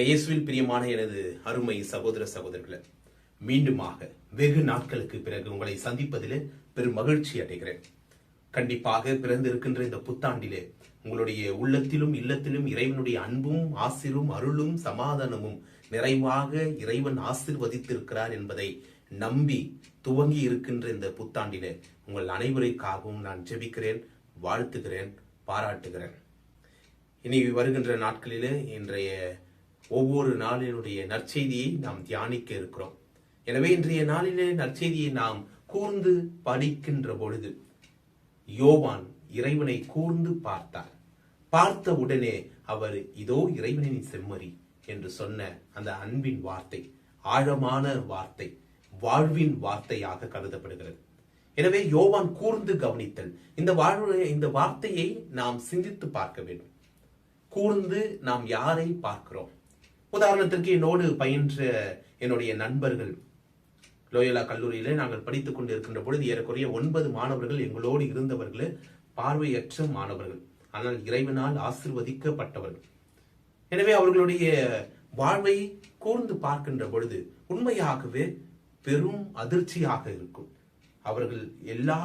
இயேசுவில் பிரியமான எனது அருமை சகோதர சகோதரர்களே மீண்டுமாக வெகு நாட்களுக்கு பிறகு உங்களை சந்திப்பதிலே பெரும் மகிழ்ச்சி அடைகிறேன். கண்டிப்பாக பிறந்திருக்கின்ற இந்த புத்தாண்டிலே உங்களுடைய உள்ளத்திலும் இல்லத்திலும் இறைவனுடைய அன்பும் ஆசிரும் அருளும் சமாதானமும் நிறைவாக இறைவன் ஆசிர்வதித்திருக்கிறார் என்பதை நம்பி துவங்கி இருக்கின்ற இந்த புத்தாண்டிலே உங்கள் அனைவருக்காகவும் நான் ஜெபிக்கிறேன் வாழ்த்துகிறேன் பாராட்டுகிறேன். இனி வருகின்ற நாட்களிலே இன்றைய ஒவ்வொரு நாளினுடைய நற்செய்தியை நாம் தியானிக்க இருக்கிறோம். எனவே இன்றைய நாளிலே நற்செய்தியை நாம் கூர்ந்து படிக்கின்ற பொழுது யோவான் இறைவனை கூர்ந்து பார்த்தார். பார்த்த உடனே அவர் இதோ இறைவனின் செம்மறி என்று சொன்ன அந்த அன்பின் வார்த்தை ஆழமான வார்த்தை வாழ்வின் வார்த்தையாக கருதப்படுகிறது. எனவே யோவான் கூர்ந்து கவனித்தல் இந்த வாழ்வு இந்த வார்த்தையை நாம் சிந்தித்து பார்க்க வேண்டும். கூர்ந்து நாம் யாரை பார்க்கிறோம்? உதாரணத்திற்கு என்னோடு பயின்ற என்னுடைய நண்பர்கள். லோயலா கல்லூரியில் நாங்கள் படித்துக் கொண்டிருக்கின்ற பொழுது ஏறக்குறைய ஒன்பது மாணவர்கள் எங்களோடு இருந்தவர்களே பார்வையற்ற மாணவர்கள். ஆனால் இறைவனால் ஆசிர்வதிக்கப்பட்டவர்கள். எனவே அவர்களுடைய வாழ்வை கூர்ந்து பார்க்கின்ற பொழுது உண்மையாகவே பெரும் அதிர்ச்சியாக இருக்கும். அவர்கள் எல்லா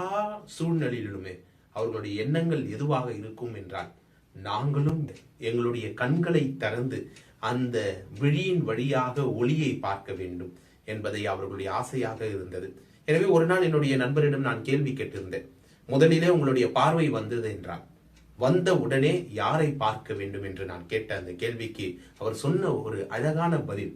சூழ்நிலையிலுமே அவர்களுடைய எண்ணங்கள் எதுவாக இருக்கும் என்றால் நாங்களும் எங்களுடைய கண்களை திறந்து அந்த விழியின் வழியாக ஒளியை பார்க்க வேண்டும் என்பதை அவர்களுடைய ஆசையாக இருந்தது. எனவே ஒரு நாள் என்னுடைய நண்பரிடம் நான் கேள்வி கேட்டிருந்தேன். முதலிலே உங்களுடைய பார்வை வந்தது என்றார் வந்த உடனே யாரை பார்க்க வேண்டும் என்று நான் கேட்ட அந்த கேள்விக்கு அவர் சொன்ன ஒரு அழகான பதில்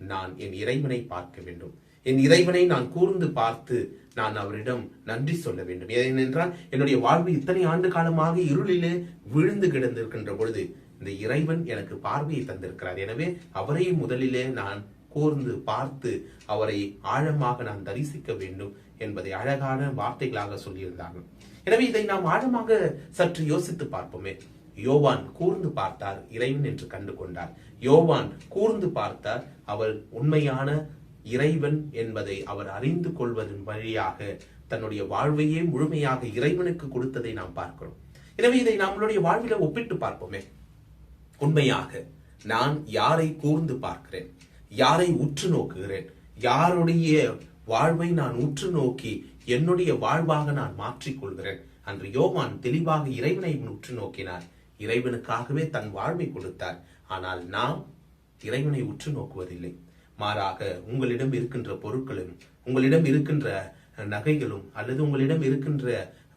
நான் என் இறைவனை பார்க்க வேண்டும். என் இறைவனை நான் கூர்ந்து பார்த்து நான் அவரிடம் நன்றி சொல்ல வேண்டும். ஏனென்றால் என்னுடைய வாழ்வு இத்தனை ஆண்டு காலமாக இருளிலே விழுந்து கிடந்திருக்கின்ற பொழுது இந்த இறைவன் எனக்கு பார்வையை தந்திருக்கிறார். எனவே அவரை முதலிலே நான் கூர்ந்து பார்த்து அவரை ஆழமாக நான் தரிசிக்க வேண்டும் என்பதை அழகான வார்த்தைகளாக சொல்லியிருந்தார்கள். எனவே இதை நாம் ஆழமாக சற்று யோசித்து பார்ப்போமே. யோவான் கூர்ந்து பார்த்தார் இறைவன் என்று கண்டு கொண்டார். யோவான் கூர்ந்து பார்த்தார் அவர் உண்மையான இறைவன் என்பதை அவர் அறிந்து கொள்வதன் வழியாக தன்னுடைய வாழ்வையே முழுமையாக இறைவனுக்கு கொடுத்ததை நாம் பார்க்கிறோம். எனவே இதை நம்மளுடைய வாழ்வில ஒப்பிட்டு பார்ப்போமே. உண்மையாக நான் யாரை கூர்ந்து பார்க்கிறேன்? யாரை உற்று நோக்குகிறேன்? யாருடைய வாழ்வை நான் உற்று நோக்கி என்னுடைய வாழ்வாக நான் மாற்றிக் கொள்கிறேன்? அன்று யோவான் தெளிவாக இறைவனை உற்று நோக்கினார். இறைவனுக்காகவே தன் வாழ்வை கொடுத்தார். ஆனால் நாம் இறைவனை உற்று நோக்குவதில்லை. மாறாக உங்களிடம் இருக்கின்ற பொருட்களும் உங்களிடம் இருக்கின்ற நகைகளும் அல்லது உங்களிடம் இருக்கின்ற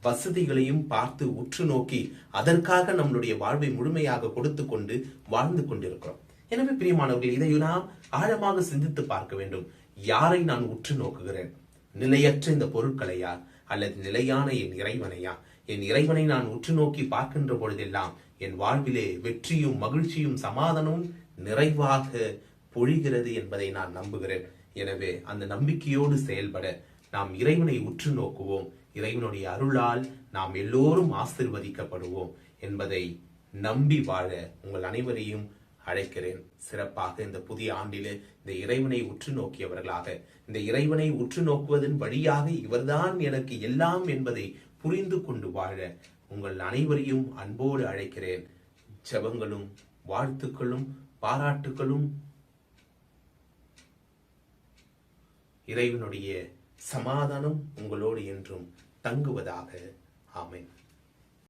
வசதிகளையும் பார்த்து உற்று நோக்கி அதற்காக நம்மளுடைய வாழ்வை முழுமையாக கொடுத்து கொண்டு வாழ்ந்து கொண்டிருக்கிறோம். எனவே பிரியமானவர்கள் இதை நாம் ஆழமாக சிந்தித்து பார்க்க வேண்டும். யாரை நான் உற்று நோக்குகிறேன்? நிலையற்ற இந்த பொருட்களையா? அல்லது நிலையான என் இறைவனையா? என் இறைவனை நான் உற்று நோக்கி பார்க்கின்ற பொழுதெல்லாம் என் வாழ்விலே வெற்றியும் மகிழ்ச்சியும் சமாதானமும் நிறைவாக பொழிகிறது என்பதை நான் நம்புகிறேன். எனவே அந்த நம்பிக்கையோடு செயல்பட நாம் இறைவனை உற்று நோக்குவோம். இறைவனுடைய அருளால் நாம் எல்லோரும் ஆசிர்வதிக்கப்படுவோம் என்பதை நம்பி வாழ உங்கள் அனைவரையும் அழைக்கிறேன். சிறப்பாக இந்த புதிய ஆண்டிலே இந்த இறைவனை உற்று நோக்கியவர்களாக இந்த இறைவனை உற்று நோக்குவதன் வழியாக இவர்தான் எனக்கு எல்லாம் என்பதை புரிந்து கொண்டு வாழ உங்கள் அனைவரையும் அன்போடு அழைக்கிறேன். ஜெபங்களும் வாழ்த்துக்களும் பாராட்டுகளும் இறைவனுடைய சமாதானம் உங்களோடு என்றும் தங்குவதாக. ஆமேன்.